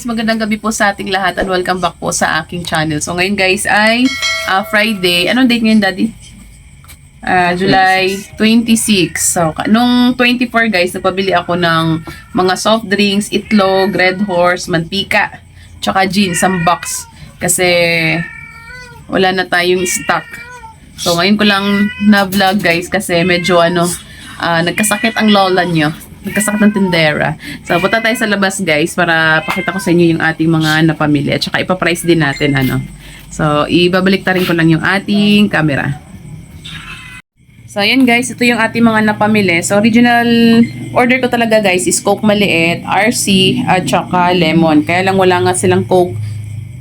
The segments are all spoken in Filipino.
Magandang gabi po sa ating lahat and welcome back po sa aking channel. So ngayon guys ay ah, Friday. Anong date ngayon daddy? Ah, July 26. So nung 24 guys, nagpabili ako ng mga soft drinks, itlog, red horse, mantika, tsaka gin, some box. Kasi wala na tayong stock. So ngayon ko lang na-vlog guys kasi medyo ano, ah, nagkasakit ang lola nyo. Nagkasakit ng tindera. So punta tayo sa labas guys para pakita ko sa inyo yung ating mga napamili at saka ipaprice din natin ano. So ibabalik ta rin ko lang yung ating camera. So, ayan guys, ito yung ating mga napamili. So, original order ko talaga guys is Coke maliit, RC, at saka lemon. Kaya lang wala nga silang Coke,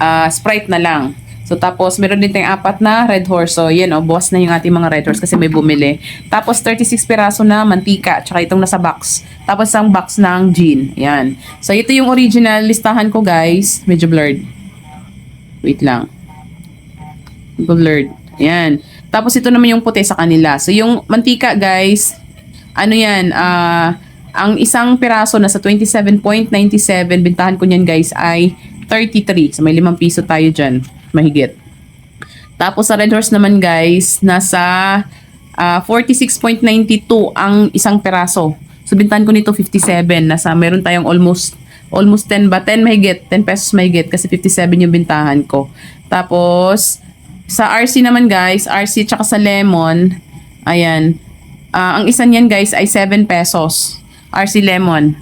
ah, Sprite na lang. So, tapos meron din tayong apat na Red Horse. So, yan oh, buwas na yung ating mga Red Horse kasi may bumili. Tapos, 36 piraso na mantika, tsaka itong nasa box. Tapos, isang box ng gin. Yan. So, ito yung original listahan ko guys. Medyo blurred. Wait lang. blurred. Yan. Tapos ito naman yung puti sa kanila. So yung mantika guys, ano yan, ah ang isang piraso na sa 27.97, bintahan ko niyan guys ay 33. So may 5 piso tayo dyan, mahigit. Tapos sa Red Horse naman guys, nasa ah, 46.92 ang isang piraso. So bintahan ko nito 57, nasa meron tayong almost almost 10 ba? 10 mahigit, 10 pesos mahigit kasi 57 yung bintahan ko. Tapos sa RC naman guys, RC tsaka sa lemon, ayan. Ah, ang isa niyan guys ay 7 pesos. RC lemon.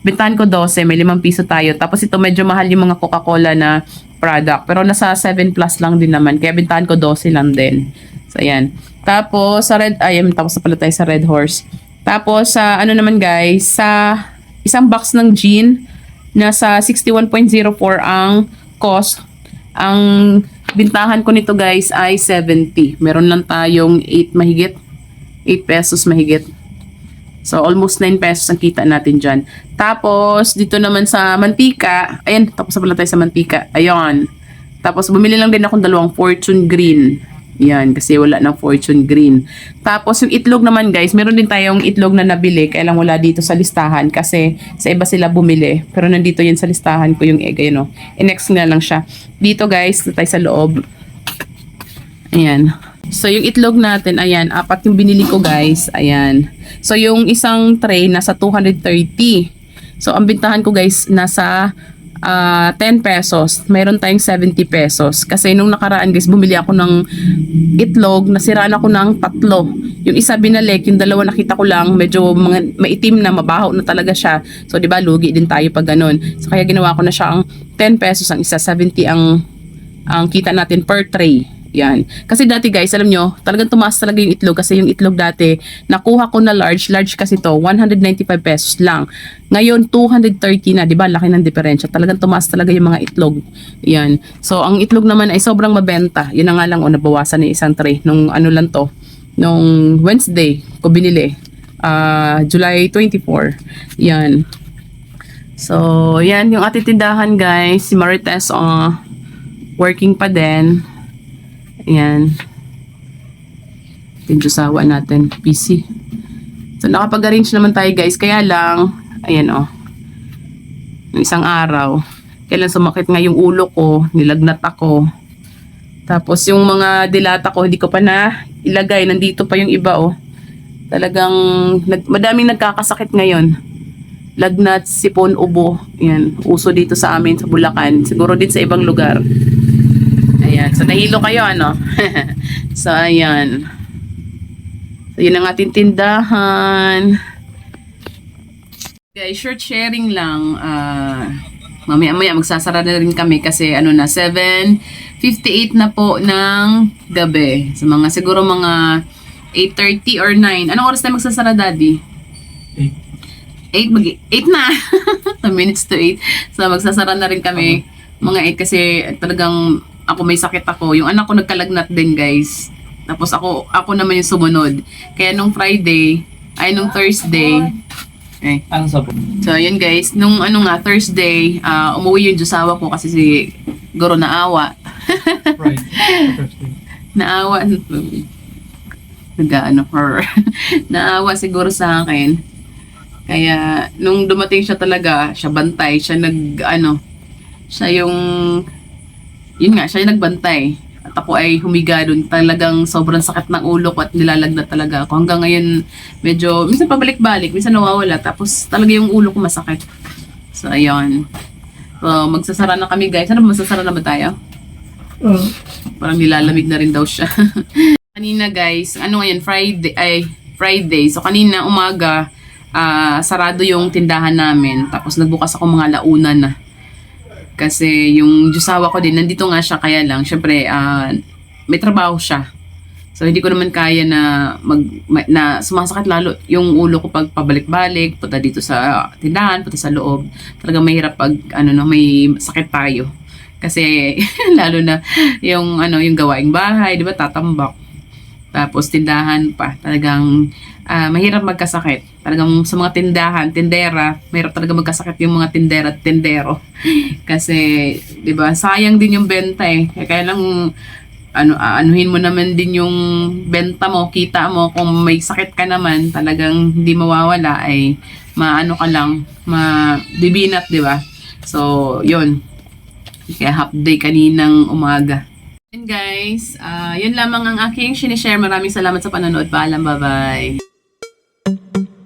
Bintahan ko 12, may 5 piso tayo. Tapos ito medyo mahal yung mga Coca-Cola na product. Pero nasa 7 plus lang din naman. Kaya bintahan ko 12 lang din. So ayan. Tapos sa red, ay tapos na pala tayo sa red horse. Tapos sa ano naman guys, sa isang box ng gin, nasa 61.04 ang cost. Ang bintahan ko nito guys ay 70. Meron lang tayong 8 mahigit. 8 pesos mahigit. So, almost 9 pesos ang kita natin dyan. Tapos, dito naman sa mantika. Ayan, tapos na pala tayo sa mantika. Ayan. Tapos, bumili lang din akong dalawang Fortune Green. Yan, kasi wala ng Fortune Green. Tapos, yung itlog naman guys, meron din tayong itlog na nabili. Kaya lang wala dito sa listahan kasi sa iba sila bumili. Pero nandito yun sa listahan ko yung egg. Ayun o. I-next nga lang siya. Dito guys, tayo sa loob. Ayan. So, yung itlog natin, ayan, apat yung binili ko, guys. Ayan. So, yung isang tray, nasa 230. So, ang bintahan ko, guys, nasa ah, 10 pesos. Mayroon tayong 70 pesos. Kasi nung nakaraan, guys, bumili ako ng itlog, nasiraan ako ng tatlo. Yung isa binalik, yung dalawa nakita ko lang, medyo mga, maitim na, mabaho na talaga siya. So, di ba, lugi din tayo pag ganun. So, kaya ginawa ko na siya ang 10 pesos, ang isa, 70 ang ang kita natin per tray. Yan. Kasi dati guys, alam nyo, talagang tumaas talaga yung itlog kasi yung itlog dati, nakuha ko na large, large kasi to, 195 pesos lang. Ngayon, 230 na, di ba? Laki ng diferensya. Talagang tumaas talaga yung mga itlog. Yan. So, ang itlog naman ay sobrang mabenta. Yun na nga lang, o nabawasan ng isang tray. Nung ano lang to, nung Wednesday, ko binili. Ah, July 24. Yan. So, yan yung ating tindahan guys. Si Marites, oh, working pa din. Ayan. Yung sawa natin, PC. So, nakapag-arrange naman tayo guys. Kaya lang, ayan oh. Yung isang araw. Kailan sumakit nga yung ulo ko, nilagnat ako. Tapos yung mga dilata ko, hindi ko pa na ilagay. Nandito pa yung iba oh. Talagang, nag, madaming nagkakasakit ngayon. Lagnat, sipon, ubo. Yan, uso dito sa amin sa Bulacan. Siguro din sa ibang lugar. Ayan. So, nahilo kayo, ano? so, ayan. So, yun ang ating tindahan. Guys, short sharing lang. Ah, mamaya-maya magsasara na rin kami kasi ano na, 7.58 na po ng gabi. So, mga siguro mga 8.30 or 9. Anong oras tayo magsasara, Daddy? 8 mag 8 na. 2 minutes to 8. So magsasara na rin kami mga 8 kasi talagang ako may sakit ako. Yung anak ko nagkalagnat din, guys. Tapos ako ako naman yung sumunod. Kaya nung Friday, ay nung Thursday, eh, Ang sapo? So, yun guys. Nung ano nga, Thursday, ah, umuwi yung Diyosawa ko kasi si Goro naawa. Right. Naawa. Nag-ano, her. naawa siguro sa akin. Kaya, nung dumating siya talaga, siya bantay, siya nag, ano, Siya yung, yun nga, siya yung nagbantay. At ako ay humiga doon. Talagang sobrang sakit ng ulo ko at nilalagnat talaga ako. Hanggang ngayon, medyo, minsan pabalik-balik, minsan nawawala. Tapos talaga yung ulo ko masakit. So, ayun. So, magsasara na kami guys. Ano magsasara na ba tayo? Uh, Parang nilalamig na rin daw siya. kanina guys, ano ngayon, Friday, ay, Friday. So kanina umaga, ah, sarado yung tindahan namin. Tapos nagbukas ako mga launa na. Kasi yung jusawa ko din, nandito nga siya kaya lang, syempre, ah, may trabaho siya. So hindi ko naman kaya na mag ma- na sumasakit lalo yung ulo ko pag pabalik-balik, punta dito sa tindahan, punta sa loob. Talagang mahirap pag ano no, may sakit tayo. Kasi lalo na yung ano yung gawaing bahay, 'di ba? Tatambak. Tapos tindahan pa. Talagang ah, mahirap magkasakit. Talagang sa mga tindahan, tindera, mahirap talaga magkasakit yung mga tindera at tindero. Kasi 'di ba? Sayang din yung benta eh. Kaya kaya lang ano aanuhin mo naman din yung benta mo, kita mo kung may sakit ka naman, talagang hindi mawawala ay maano ka lang, mabibinat, 'di ba? So, 'yun. Kaya half day kaninang umaga. Yun guys, ah yun lamang ang aking sinishare. Maraming salamat sa panonood. Paalam, bye-bye. Thank you.